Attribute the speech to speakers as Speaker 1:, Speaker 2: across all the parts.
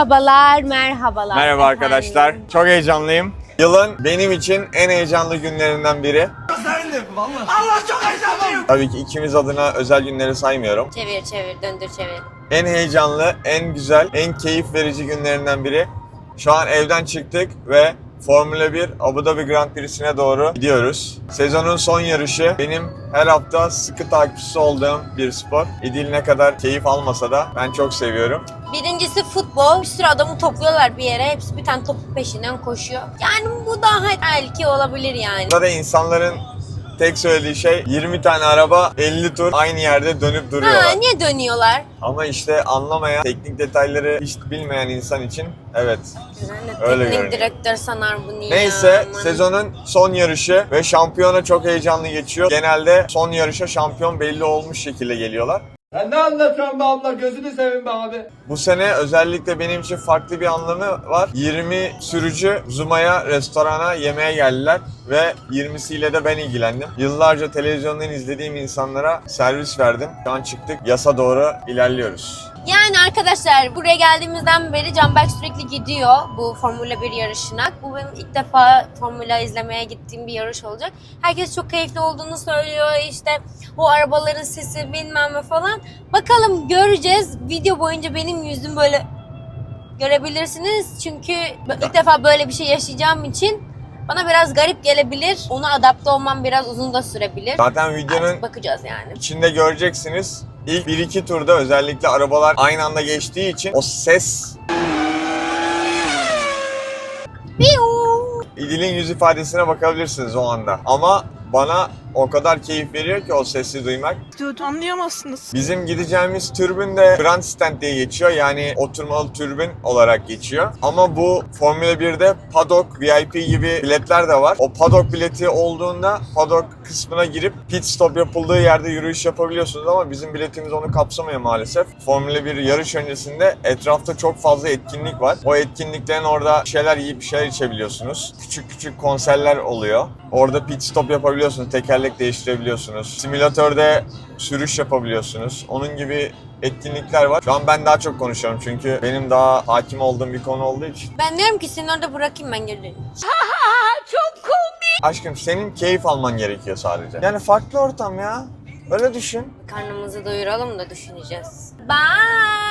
Speaker 1: Merhabalar, merhabalar.
Speaker 2: Merhaba
Speaker 1: efendim.
Speaker 2: arkadaşlar. Çok heyecanlıyım. Yılın benim için en heyecanlı günlerinden biri.
Speaker 3: Allah çok heyecanlıyım.
Speaker 2: Tabii ki ikimiz adına özel günleri saymıyorum.
Speaker 1: Çevir çevir, döndür çevir.
Speaker 2: En heyecanlı, en güzel, en keyif verici günlerinden biri. Şu an evden çıktık ve Formula 1 Abu Dhabi Grand Prix'sine doğru gidiyoruz. Sezonun son yarışı benim her hafta sıkı takipçisi olduğum bir spor. İdil ne kadar keyif almasa da ben çok seviyorum.
Speaker 1: Birincisi futbol. Bir sürü adamı topluyorlar bir yere. Hepsi bir tane topun peşinden koşuyor. Yani bu daha belki olabilir yani.
Speaker 2: Burada da insanların tek söylediği şey 20 tane araba 50 tur aynı yerde dönüp duruyorlar.
Speaker 1: Ha, niye dönüyorlar?
Speaker 2: Ama işte anlamayan, teknik detayları hiç bilmeyen insan için evet.
Speaker 1: Yani
Speaker 2: Öyle
Speaker 1: teknik
Speaker 2: görünüyor.
Speaker 1: direktör sanar bunu ya.
Speaker 2: Neyse
Speaker 1: aman.
Speaker 2: sezonun son yarışı ve şampiyona çok heyecanlı geçiyor. Genelde son yarışa şampiyon belli olmuş şekilde geliyorlar.
Speaker 3: Sen ne anlatıyorsun be abla gözünü seveyim be abi.
Speaker 2: Bu sene özellikle benim için farklı bir anlamı var. 20 sürücü Zuma'ya, restorana yemeğe geldiler ve 20'siyle de ben ilgilendim. Yıllarca televizyondan izlediğim insanlara servis verdim. Şu an çıktık, yasa doğru ilerliyoruz.
Speaker 1: Yani arkadaşlar buraya geldiğimizden beri Canberk sürekli gidiyor bu Formula 1 yarışına. Bu benim ilk defa Formula izlemeye gittiğim bir yarış olacak. Herkes çok keyifli olduğunu söylüyor. İşte o arabaların sesi bilmem ne falan. Bakalım göreceğiz. Video boyunca benim yüzüm böyle görebilirsiniz. Çünkü ilk defa böyle bir şey yaşayacağım için bana biraz garip gelebilir. Ona adapte olmam biraz uzun da sürebilir.
Speaker 2: Zaten videonun
Speaker 1: Artık bakacağız yani.
Speaker 2: içinde göreceksiniz. İlk 1-2 turda özellikle arabalar aynı anda geçtiği için o ses! İdil'in yüz ifadesine bakabilirsiniz o anda. Ama bana o kadar keyif veriyor ki o sesi duymak.
Speaker 4: Diyordu anlayamazsınız.
Speaker 2: Bizim gideceğimiz türbün de Grandstand diye geçiyor. Yani oturmalı türbün olarak geçiyor. Ama bu Formula 1'de paddock, VIP gibi biletler de var. O paddock bileti olduğunda paddock kısmına girip pit stop yapıldığı yerde yürüyüş yapabiliyorsunuz ama bizim biletimiz onu kapsamıyor maalesef. Formula 1 yarış öncesinde etrafta çok fazla etkinlik var. O etkinliklerin orada bir şeyler yiyip bir şeyler içebiliyorsunuz. Küçük küçük konserler oluyor. Orada pit stop yapabiliyorsunuz. Tekerlek değiştirebiliyorsunuz. Simülatörde sürüş yapabiliyorsunuz. Onun gibi etkinlikler var. Şu an ben daha çok konuşuyorum çünkü benim daha hakim olduğum bir konu olduğu için.
Speaker 1: Ben diyorum ki seni orada bırakayım ben geri döneyim.
Speaker 2: Aşkım senin keyif alman gerekiyor sadece. Yani farklı ortam ya. Öyle düşün.
Speaker 1: Karnımızı doyuralım da düşüneceğiz. Bye.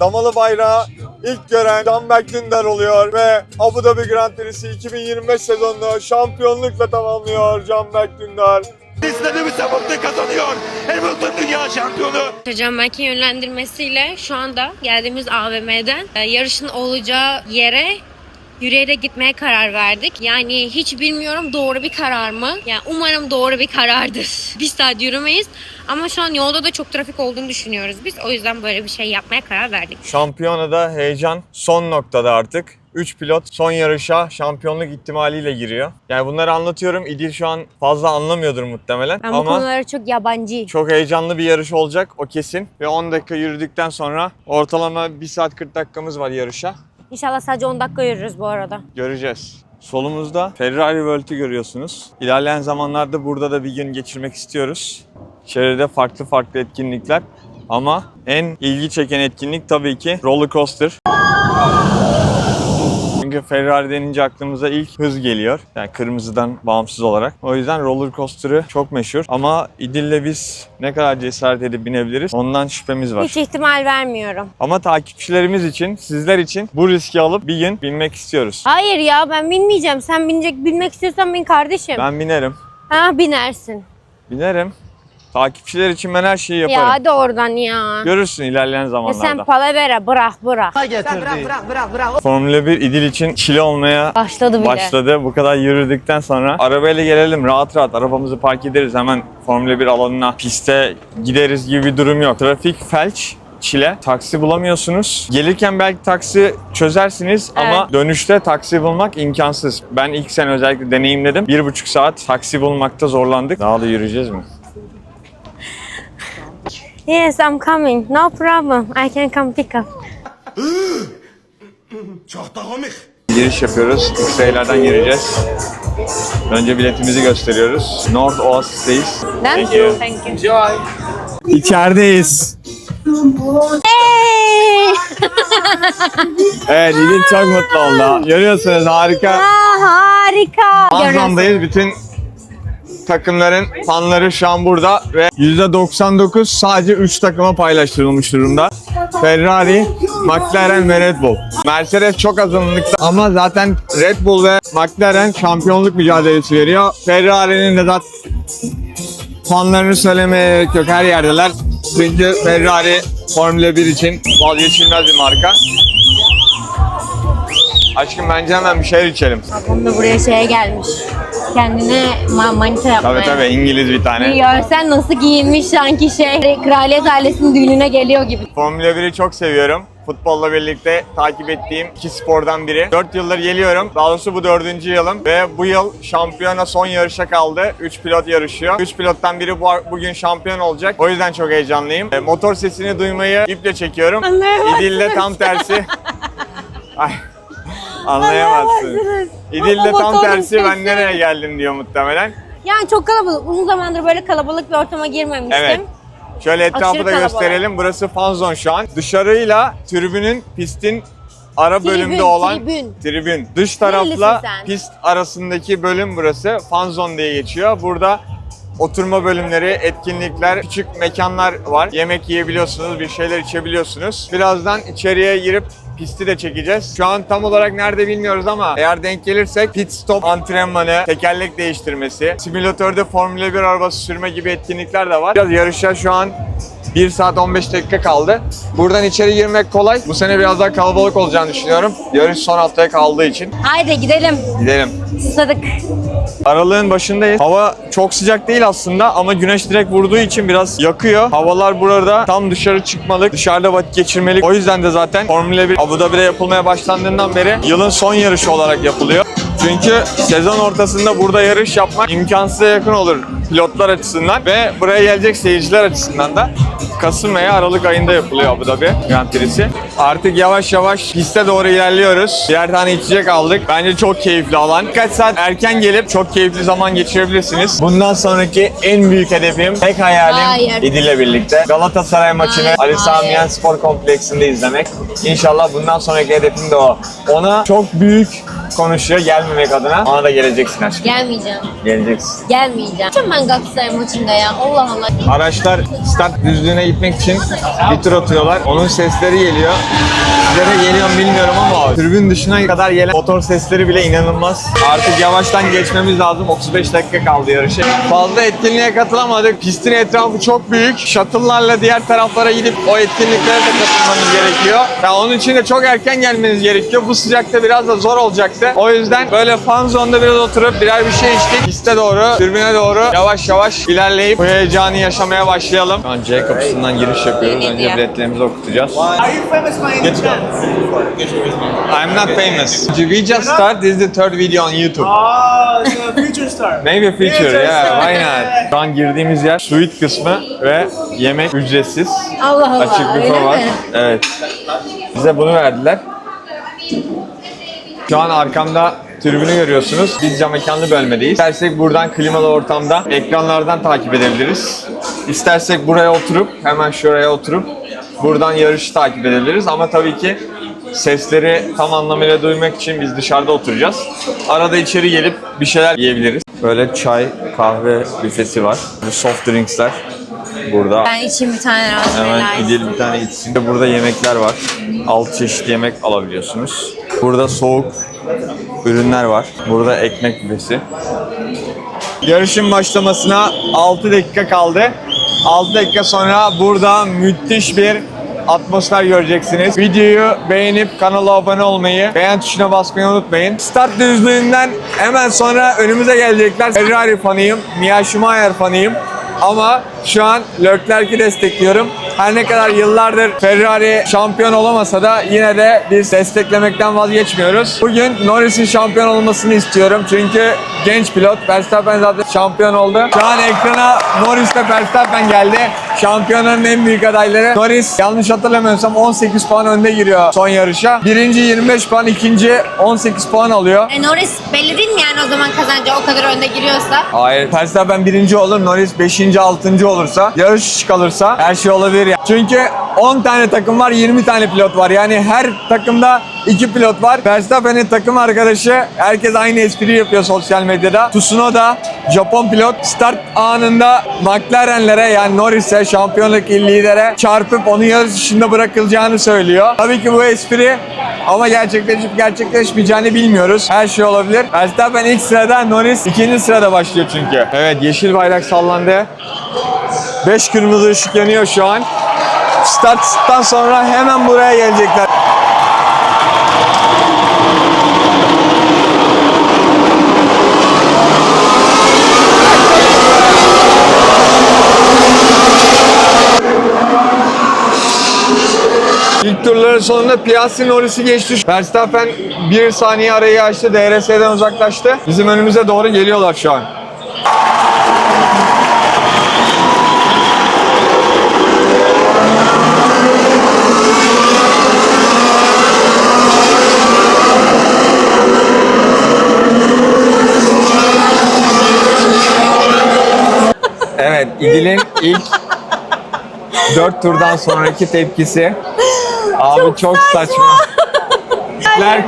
Speaker 2: Damalı bayrağı ilk gören Canberk Dündar oluyor ve Abu Dhabi Grand Prix'si 2025 sezonunu şampiyonlukla tamamlıyor Canberk Dündar.
Speaker 3: İstediğimiz sabıklı kazanıyor. Hamilton dünya şampiyonu.
Speaker 1: Can Berk'in yönlendirmesiyle şu anda geldiğimiz AVM'den e, yarışın olacağı yere yürüyerek gitmeye karar verdik. Yani hiç bilmiyorum doğru bir karar mı? Yani umarım doğru bir karardır. Bir saat yürümeyiz ama şu an yolda da çok trafik olduğunu düşünüyoruz biz. O yüzden böyle bir şey yapmaya karar verdik.
Speaker 2: Şampiyonada heyecan son noktada artık. 3 pilot son yarışa şampiyonluk ihtimaliyle giriyor. Yani bunları anlatıyorum. İdil şu an fazla anlamıyordur muhtemelen.
Speaker 1: Ben bu
Speaker 2: Ama
Speaker 1: konulara çok yabancıyım.
Speaker 2: çok heyecanlı bir yarış olacak o kesin. Ve 10 dakika yürüdükten sonra ortalama 1 saat 40 dakikamız var yarışa.
Speaker 1: İnşallah sadece 10 dakika yürürüz bu arada.
Speaker 2: Göreceğiz. Solumuzda Ferrari World'ü görüyorsunuz. İlerleyen zamanlarda burada da bir gün geçirmek istiyoruz. İçeride farklı farklı etkinlikler. Ama en ilgi çeken etkinlik tabii ki roller coaster. Çünkü Ferrari denince aklımıza ilk hız geliyor. Yani kırmızıdan bağımsız olarak. O yüzden roller coaster'ı çok meşhur. Ama İdil'le biz ne kadar cesaret edip binebiliriz ondan şüphemiz var.
Speaker 1: Hiç ihtimal vermiyorum.
Speaker 2: Ama takipçilerimiz için, sizler için bu riski alıp bir gün binmek istiyoruz.
Speaker 1: Hayır ya ben binmeyeceğim. Sen binecek bilmek istiyorsan bin kardeşim.
Speaker 2: Ben binerim.
Speaker 1: Ha binersin.
Speaker 2: Binerim. Takipçiler için ben her şeyi
Speaker 1: Ya
Speaker 2: yaparım.
Speaker 1: hadi oradan ya.
Speaker 2: Görürsün ilerleyen
Speaker 1: Ya
Speaker 2: zamanlarda.
Speaker 1: sen palavera bırak bırak.
Speaker 2: Formula 1 İdil için çile olmaya
Speaker 1: Başladı bile.
Speaker 2: başladı. Bu kadar yürüdükten sonra arabayla gelelim rahat rahat arabamızı park ederiz hemen Formula 1 alanına piste gideriz gibi bir durum yok. Trafik felç çile. Taksi bulamıyorsunuz. Gelirken belki taksi çözersiniz ama
Speaker 1: Evet.
Speaker 2: dönüşte taksi bulmak imkansız. Ben ilk sene özellikle deneyimledim. Bir buçuk saat taksi bulmakta zorlandık. Daha da yürüyeceğiz mi?
Speaker 1: Yes I'm coming. No problem. I can come pick up.
Speaker 3: Çok da komik.
Speaker 2: Giriş yapıyoruz. X-ray'lerden gireceğiz. Önce biletimizi gösteriyoruz. North Oasis'teyiz. Thank you.
Speaker 1: Thank you.
Speaker 2: İçerideyiz.
Speaker 1: Hey!
Speaker 2: Evet, İdil çok mutlu oldu. Görüyorsunuz harika.
Speaker 1: Aa, harika. Görüyorsun.
Speaker 2: Manzandayız. Bütün takımların fanları şu an burada ve %99 sadece 3 takıma paylaştırılmış durumda. Ferrari, McLaren ve Red Bull. Mercedes çok azınlıkta ama zaten Red Bull ve McLaren şampiyonluk mücadelesi veriyor. Ferrari'nin de zaten fanlarını söylemeye gerek yok. Her yerdeler. Çünkü Ferrari Formula 1 için vazgeçilmez bir marka. Aşkım bence hemen bir şeyler içelim.
Speaker 1: Ablam da buraya şeye gelmiş. Kendine ma- manita yapmaya.
Speaker 2: Tabii tabii İngiliz bir tane.
Speaker 1: Bir Görsen nasıl giyinmiş sanki şey kraliyet ailesinin düğününe geliyor gibi.
Speaker 2: Formula 1'i çok seviyorum. Futbolla birlikte takip ettiğim iki spordan biri. 4 yıldır geliyorum. Daha doğrusu bu dördüncü yılım. Ve bu yıl şampiyona son yarışa kaldı. 3 pilot yarışıyor. 3 pilottan biri bu, bugün şampiyon olacak. O yüzden çok heyecanlıyım. E, motor sesini duymayı iple çekiyorum.
Speaker 1: Anlayamazsınız.
Speaker 2: İdil'le tam tersi. Ay, anlayamazsın.
Speaker 1: Anlayamazsınız.
Speaker 2: İdil'le
Speaker 1: Ama
Speaker 2: tam tersi ben nereye geldim diyor muhtemelen.
Speaker 1: Yani çok kalabalık. Uzun zamandır böyle kalabalık bir ortama girmemiştim.
Speaker 2: Evet. Şöyle etrafı
Speaker 1: Aşırı
Speaker 2: da
Speaker 1: kalabalık.
Speaker 2: gösterelim. Burası fan zone şu an. Dışarıyla tribünün pistin ara
Speaker 1: Tribün,
Speaker 2: bölümde olan
Speaker 1: tribün.
Speaker 2: tribün. Dış tarafla pist arasındaki bölüm burası. Fan zone diye geçiyor. Burada oturma bölümleri, etkinlikler, küçük mekanlar var. Yemek yiyebiliyorsunuz, bir şeyler içebiliyorsunuz. Birazdan içeriye girip pisti de çekeceğiz. Şu an tam olarak nerede bilmiyoruz ama eğer denk gelirsek pit stop antrenmanı, tekerlek değiştirmesi, simülatörde Formula 1 arabası sürme gibi etkinlikler de var. Biraz yarışa şu an 1 saat 15 dakika kaldı. Buradan içeri girmek kolay. Bu sene biraz daha kalabalık olacağını düşünüyorum. Yarış son haftaya kaldığı için.
Speaker 1: Haydi gidelim.
Speaker 2: Gidelim.
Speaker 1: Susadık.
Speaker 2: Aralığın başındayız. Hava çok sıcak değil aslında ama güneş direkt vurduğu için biraz yakıyor. Havalar burada tam dışarı çıkmalık, dışarıda vakit geçirmelik. O yüzden de zaten Formula 1 Abu Dhabi'de yapılmaya başlandığından beri yılın son yarışı olarak yapılıyor. Çünkü sezon ortasında burada yarış yapmak imkansıza yakın olur pilotlar açısından ve buraya gelecek seyirciler açısından da Kasım veya Aralık ayında yapılıyor Abu Dhabi Grand Prix'si. Artık yavaş yavaş piste doğru ilerliyoruz. Birer tane içecek aldık. Bence çok keyifli alan. Birkaç saat erken gelip çok keyifli zaman geçirebilirsiniz. Bundan sonraki en büyük hedefim, tek hayalim
Speaker 1: Hayır.
Speaker 2: İdil'le birlikte. Galatasaray maçını
Speaker 1: Hayır,
Speaker 2: Ali Sami Yen. Spor Kompleksinde izlemek. İnşallah bundan sonraki hedefim de o. Ona çok büyük konuşuyor gelmemek adına. Ona da geleceksin aşkım.
Speaker 1: Gelmeyeceğim.
Speaker 2: Geleceksin.
Speaker 1: Gelmeyeceğim. Şimdi ben Galatasaray maçında ya. Allah Allah.
Speaker 2: Araçlar stat düzlüğüne gitmek için bir tur atıyorlar. Onun sesleri geliyor. Size de geliyor bilmiyorum ama tribün dışına kadar gelen motor sesleri bile inanılmaz. Artık yavaştan geçmemiz lazım. 35 dakika kaldı yarışa. Fazla etkinliğe katılamadık. Pistin etrafı çok büyük. Shuttle'larla diğer taraflara gidip o etkinliklere de katılmanız gerekiyor. Ya onun için de çok erken gelmeniz gerekiyor. Bu sıcakta biraz da zor olacaktı. O yüzden böyle fan zone'da biraz oturup birer bir şey içtik. Piste doğru, tribüne doğru yavaş yavaş ilerleyip bu heyecanı yaşamaya başlayalım. Şu an C kapısından giriş yapıyoruz. Önce biletlerimizi okutacağız.
Speaker 4: Are you famous by any chance?
Speaker 2: I'm not famous. We just start. This is the third video on YouTube.
Speaker 4: Ah, the future star.
Speaker 2: Maybe future,
Speaker 4: Future
Speaker 2: yeah, why not? Şu an girdiğimiz yer suite kısmı ve yemek ücretsiz.
Speaker 1: Allah Allah.
Speaker 2: Açık büfe
Speaker 1: öyle
Speaker 2: var.
Speaker 1: mi?
Speaker 2: Evet. Bize bunu verdiler. Şu an arkamda tribünü görüyorsunuz. Biz cam mekanlı bölmedeyiz. İstersek buradan klimalı ortamda ekranlardan takip edebiliriz. İstersek buraya oturup hemen şuraya oturup buradan yarışı takip edebiliriz. Ama tabii ki sesleri tam anlamıyla duymak için biz dışarıda oturacağız. Arada içeri gelip bir şeyler yiyebiliriz. Böyle çay, kahve büfesi var. Soft drinksler burada.
Speaker 1: Ben içeyim bir tane
Speaker 2: Hemen
Speaker 1: raspberry ice.
Speaker 2: gidelim bir tane içsin. Burada yemekler var. 6 çeşit yemek alabiliyorsunuz. Burada soğuk ürünler var. Burada ekmek büfesi. Yarışın başlamasına 6 dakika kaldı. 6 dakika sonra burada müthiş bir atmosfer göreceksiniz. Videoyu beğenip kanala abone olmayı, beğen tuşuna basmayı unutmayın. Start düzlüğünden hemen sonra önümüze gelecekler. Ferrari fanıyım, Mia Schumacher fanıyım. Ama şu an Leclerc'i destekliyorum. Her ne kadar yıllardır Ferrari şampiyon olamasa da yine de biz desteklemekten vazgeçmiyoruz. Bugün Norris'in şampiyon olmasını istiyorum. Çünkü genç pilot. Verstappen zaten şampiyon oldu. Şu an ekrana Norris ve Verstappen geldi. Şampiyonanın en büyük adayları. Norris yanlış hatırlamıyorsam 18 puan önde giriyor son yarışa. Birinci 25 puan, ikinci 18 puan alıyor.
Speaker 1: E, Norris belli değil mi yani o zaman kazanca o kadar önde giriyorsa?
Speaker 2: Hayır. Verstappen birinci olur, Norris beşinci, altıncı olursa, yarış kalırsa her şey olabilir ya. Çünkü 10 tane takım var, 20 tane pilot var. Yani her takımda iki pilot var. Verstappen'in takım arkadaşı, herkes aynı espri yapıyor sosyal medyada. Tsunoda, Japon pilot, start anında McLaren'lere yani Norris'e, şampiyonluk lidere çarpıp onu yarış içinde bırakılacağını söylüyor. Tabii ki bu espri ama gerçekleşip gerçekleşmeyeceğini bilmiyoruz. Her şey olabilir. Verstappen ilk sırada, Norris ikinci sırada başlıyor çünkü. Evet, yeşil bayrak sallandı. 5 kırmızı ışık yanıyor şu an. Starttan sonra hemen buraya gelecekler. İlk turların sonunda Piastri Norris'i geçti. Verstappen bir saniye arayı açtı. DRS'den uzaklaştı. Bizim önümüze doğru geliyorlar şu an. Evet, İdil'in ilk 4 turdan sonraki tepkisi. Abi çok, saçma. Leclerc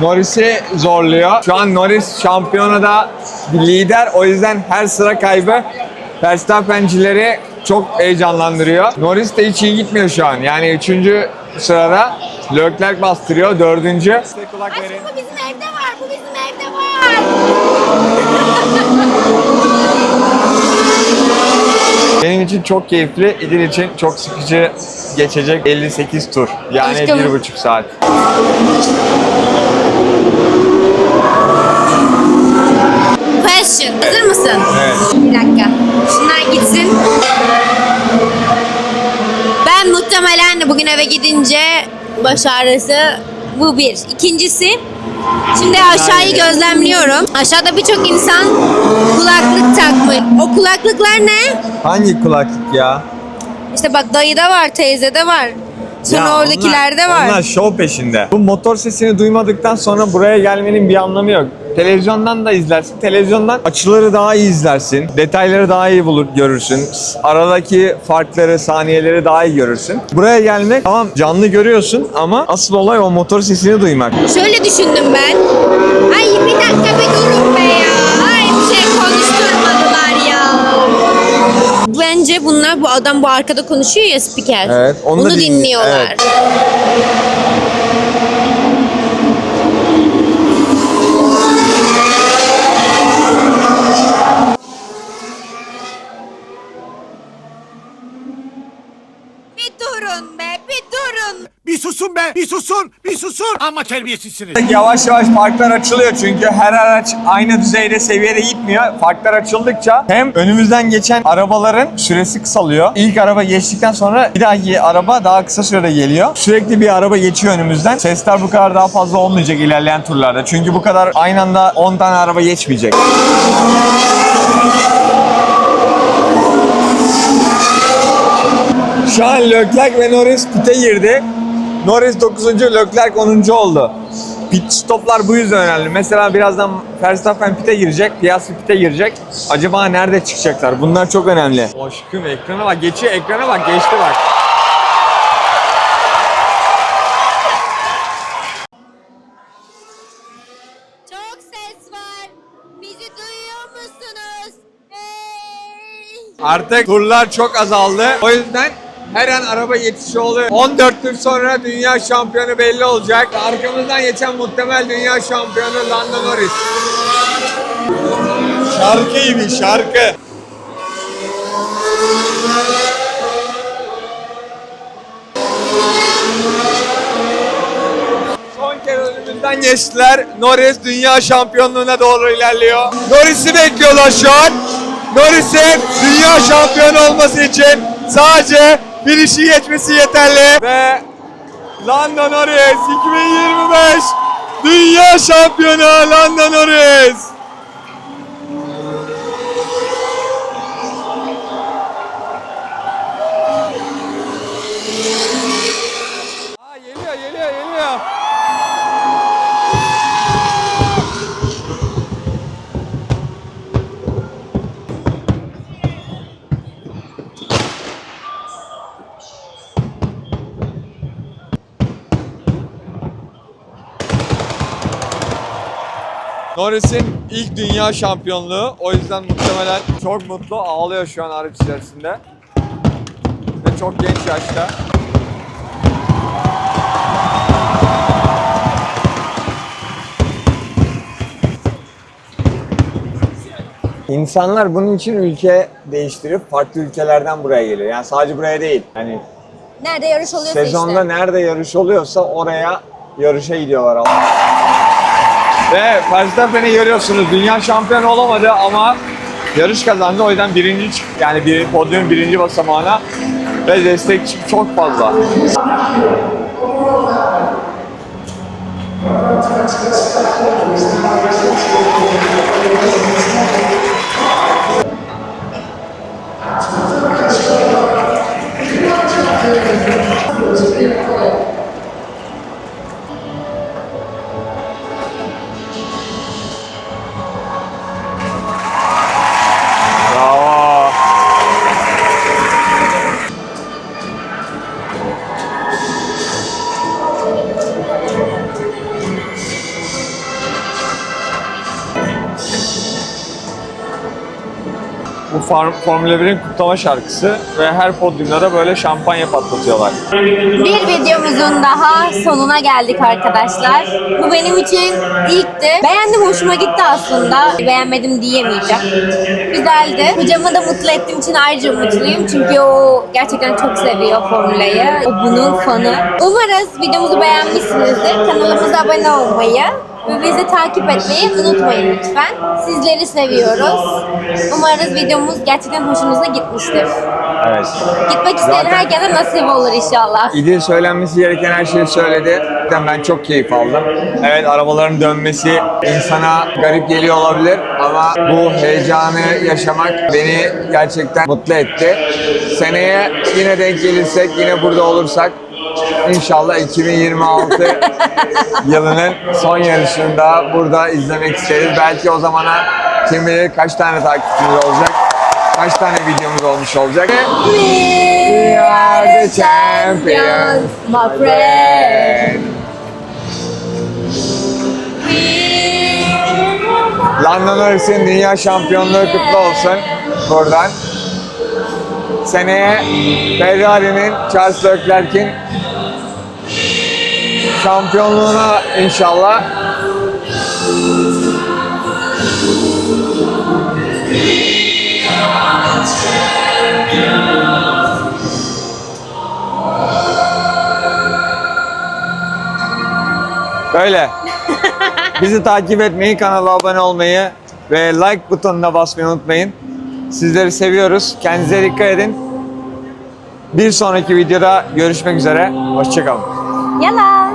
Speaker 2: Norris'i zorluyor. Şu an Norris şampiyonada bir lider. O yüzden her sıra kaybı Verstappen'cileri çok heyecanlandırıyor. Norris de hiç iyi gitmiyor şu an. Yani 3. sırada Leclerc bastırıyor. 4. Kulak verin.
Speaker 1: bu bizim evde var, bu bizim evde var.
Speaker 2: Benim için çok keyifli, İdil için çok sıkıcı geçecek 58 tur. Yani
Speaker 1: Aşkım.
Speaker 2: bir buçuk saat.
Speaker 1: Question. Hazır mısın?
Speaker 2: Evet.
Speaker 1: Bir dakika. Şunlar gitsin. Ben muhtemelen bugün eve gidince baş ağrısı bu bir. İkincisi Şimdi aşağıyı gözlemliyorum. Aşağıda birçok insan kulaklık takmış. O kulaklıklar ne?
Speaker 2: Hangi kulaklık ya?
Speaker 1: İşte bak dayıda var, teyzede var. Sonra
Speaker 2: Ya
Speaker 1: oradakilerde
Speaker 2: onlar,
Speaker 1: var.
Speaker 2: Onlar şov peşinde. Bu motor sesini duymadıktan sonra buraya gelmenin bir anlamı yok. Televizyondan da izlersin. Televizyondan açıları daha iyi izlersin. Detayları daha iyi bulur, görürsün. Aradaki farkları, saniyeleri daha iyi görürsün. Buraya gelmek tamam canlı görüyorsun ama asıl olay o motor sesini duymak.
Speaker 1: Şöyle düşündüm ben. Ay bir dakika bir durun be ya. Ay bir şey konuşturmadılar ya. Bence bunlar bu adam bu arkada konuşuyor ya spiker.
Speaker 2: Evet, onu da
Speaker 1: Onu
Speaker 2: dinli-
Speaker 1: dinliyorlar.
Speaker 2: evet.
Speaker 1: Bir durun be bir durun.
Speaker 3: Bir susun be, bir susun, bir susun. Ama terbiyesizsiniz.
Speaker 2: Yavaş yavaş farklar açılıyor çünkü her araç aynı düzeyde seviyede gitmiyor. Farklar açıldıkça hem önümüzden geçen arabaların süresi kısalıyor. İlk araba geçtikten sonra bir dahaki araba daha kısa sürede geliyor. Sürekli bir araba geçiyor önümüzden. Sesler bu kadar daha fazla olmayacak ilerleyen turlarda. Çünkü bu kadar aynı anda 10 tane araba geçmeyecek. Şu an Leclerc ve Norris pite girdi. Norris 9. Leclerc 10. oldu. Pit stoplar bu yüzden önemli. Mesela birazdan Verstappen pite girecek, Piastri pite girecek. Acaba nerede çıkacaklar? Bunlar çok önemli. Aşkım ekrana bak, geçiyor ekrana bak, geçti bak.
Speaker 1: Çok ses var. Bizi duyuyor musunuz? Hey!
Speaker 2: Artık turlar çok azaldı. O yüzden her an araba yetişi oluyor. 14 tur sonra dünya şampiyonu belli olacak. Arkamızdan geçen muhtemel dünya şampiyonu Lando Norris. Şarkı gibi şarkı. Önümüzden geçtiler. Norris dünya şampiyonluğuna doğru ilerliyor. Norris'i bekliyorlar şu an. Norris'in dünya şampiyonu olması için sadece finişi geçmesi yeterli. Ve Lando Norris 2025 dünya şampiyonu Lando Norris. Norris'in ilk dünya şampiyonluğu. O yüzden muhtemelen çok mutlu. Ağlıyor şu an araç içerisinde. Ve çok genç yaşta. İnsanlar bunun için ülke değiştirip farklı ülkelerden buraya geliyor. Yani sadece buraya değil. Yani
Speaker 1: Nerede yarış oluyorsa
Speaker 2: sezonda
Speaker 1: işte.
Speaker 2: nerede yarış oluyorsa oraya yarışa gidiyorlar. Ve Verstappen'i görüyorsunuz. Dünya şampiyonu olamadı ama yarış kazandı. O yüzden birinci çıktı. Yani bir podyum birinci basamağına ve destekçi çok fazla. Formula 1'in kutlama şarkısı ve her podyumda da böyle şampanya patlatıyorlar.
Speaker 1: Bir videomuzun daha sonuna geldik arkadaşlar. Bu benim için ilkti. Beğendim, hoşuma gitti aslında. Beğenmedim diyemeyeceğim. Güzeldi. Hocamı da mutlu ettiğim için ayrıca mutluyum. Çünkü o gerçekten çok seviyor Formula'yı. O bunun fanı. Umarız videomuzu beğenmişsinizdir. Kanalımıza abone olmayı ve bizi takip etmeyi unutmayın lütfen. Sizleri seviyoruz. Umarız videomuz gerçekten hoşunuza gitmiştir.
Speaker 2: Evet.
Speaker 1: Gitmek isteyen
Speaker 2: Zaten-
Speaker 1: herkese nasip olur inşallah.
Speaker 2: İdil söylenmesi gereken her şeyi söyledi. Zaten Ben çok keyif aldım. Evet arabaların dönmesi insana garip geliyor olabilir ama bu heyecanı yaşamak beni gerçekten mutlu etti. Seneye yine denk gelirsek, yine burada olursak inşallah 2026 yılının son yarışını da burada izlemek isteriz. Belki o zamana kim bilir kaç tane takipçimiz olacak, kaç tane videomuz olmuş olacak.
Speaker 1: We
Speaker 2: are the champions,
Speaker 1: my friend.
Speaker 2: Lando Norris'in dünya şampiyonluğu kutlu olsun buradan. Seneye Ferrari'nin Charles Leclerc'in şampiyonluğuna inşallah Böyle. Bizi takip etmeyi, kanala abone olmayı ve like butonuna basmayı unutmayın. Sizleri seviyoruz. Kendinize dikkat edin. Bir sonraki videoda görüşmek üzere. Hoşçakalın.
Speaker 1: Yala.